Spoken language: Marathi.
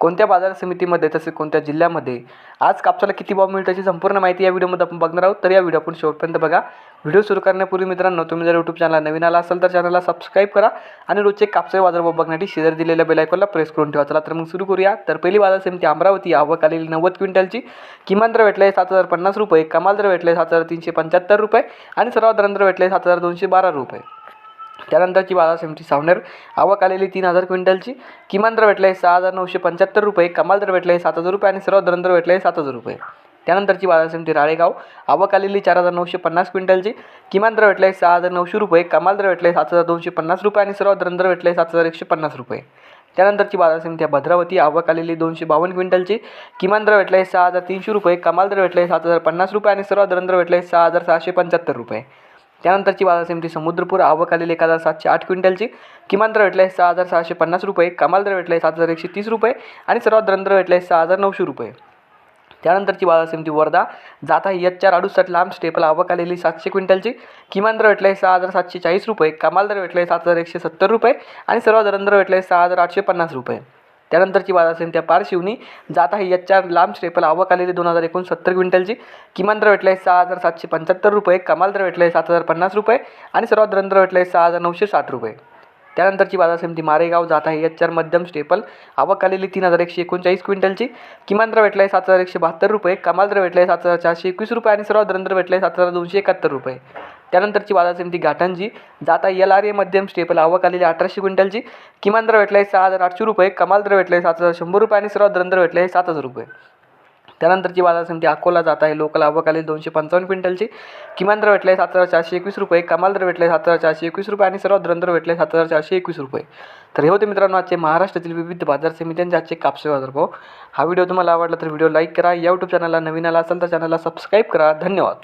कोणत्या बाजार समितीमध्ये तसेच कोणत्या जिल्ह्यामध्ये आज कापसाला किती भाव मिळतो याची संपूर्ण माहिती या व्हिडिओमध्ये आपण बघणार आहोत. तर या व्हिडिओ आपण शेवटपर्यंत बघा. व्हिडिओ सुरू करण्यापूर्वी मित्रांनो तुम्ही जर यूट्यूब चॅनल नवीन आला असाल तर चॅनलला सबस्क्राईब करा आणि रोजचे कापसे बाजारभाव बघण्यासाठी शेजारी दिलेल्या बेलायकॉनला प्रेस करून ठेवा. चला तर मग सुरू करूया. तर पहिली बाजार समिती अमरावती. आवक आलेली नव्वद क्विंटलची. किमान दर भेटले सात हजार पन्नास रुपये. कमाल दर भेटले सात हजार तीनशे पंच्याहत्तर रुपये. आणि सर्वात दर भेटले सात हजार दोनशे बारा रुपये. त्यानंतरची बाजार समिती सावनेर. आवक आलेली तीन हजार क्विंटलची. किमान दर भेटले सहा हजार नऊशे पंच्याहत्तर रुपये. कमाल दर भेटले सात हजार रुपये आणि सर्वात दर भेटले सात हजार रुपये. त्यानंतरची बाजार समिती राळेगाव. आवक आलेली चार हजार नऊशे पन्नास क्विंटलची. किमान दर भेटले सहा हजार नऊशे रुपये. कमाल दर भेटले सात हजार दोनशे पन्नास रुपये आणि सर्व दर भेटले सात हजार एकशे पन्नास रुपये. त्यानंतरची बाजार समिती आहे भद्रावती. आवक आलेली दोनशे बावन्न क्विंटलची. किमान दर भेटले सहा हजार तीनशे रुपये. कमाल दर भेटले सात हजार पन्नास रुपये आणि सर्वात दर भेटले सहा हजार सहाशे पंच्याहत्तर रुपये. त्यानंतरची बाजार समिती समुद्रपूर आवक आलेली एक हजार सातशे आठ क्विंटलची. किमान दर भेटले सहा हजार सहाशे पन्नास रुपये. कमाल दर भेटले सात हजार एकशे तीस रुपये. आणि सर्वात दर आहे सहा हजार नऊशे रुपये. त्यानंतरची बाजार समिती वर्धा. जाता एच चार अडुसष्ट लांब. स्टेपल आवक आलेली सातशे क्विंटलची. किमान दर भेटले सहा हजार सातशे चाळीस रुपये. कमाल दर भेटले सात हजार एकशे सत्तर रुपये. आणि सर्वात दर आहे सहा हजार आठशे पन्नास रुपये. त्यानंतरची बाजार असेल त्या पारशिवनी जात आहे याच्या लांब स्टेपल आवक आलेली दोन हजार एकोणसत्तर क्विंटलची किमान दर आहे सहा हजार सातशे पंच्याहत्तर रुपये कमाल दर आहे सात हजार पन्नास रुपये आणि सर्वात दर आहे सहा हजार नऊशे साठ रुपये. त्यानंतरची बाजार समिती मारेगाव जात आहे एच चार मध्यम स्टेपल आवक आलेली तीन हजार एकशे एकोणचाळीस क्विंटलची किमान दर आहे सात हजार एकशे बहात्तर रुपये कमाल दर आहे सात हजार चारशे एकवीस रुपये आणि सर्वात दर भेटले सात हजार दोनशे एकाहत्तर रुपये. त्यानंतरची बाजार समिती घाटंजी. जाता आहे एल आर ए मध्यम स्टेपल आवक आलेली अठराशे क्विंटलची. किमान दर भेटले सहा हजार आठशे रुपये. कमाल दर भेटले सात हजार शंभर रुपये आणि सर्वात दर भेटले सात हजार रुपये. त्यानंतरची बाजार समिती अकोला जात आहे लोकल आवक आलेली दोनशे पंचावन्न क्विंटलची. किमान दर भेटले सात हजार चारशे एकवीस रुपये. कमाल दर भेटले सात हजार चारशे एकवीस रुपये आणि सर्वात दर भेटले सात हजार चारशे एकवीस रुपये. तर हे होते मित्रांनो आजचे महाराष्ट्रातील विविध बाजार समित्यांचे आजचे कापसे बाजारभाव हा व्हिडिओ तुम्हाला आवडला तर व्हिडिओ लाईक करा. या यूट्यूब चॅनलला नवीन आला असेल तर चॅनलला सबस्क्राईब करा. धन्यवाद.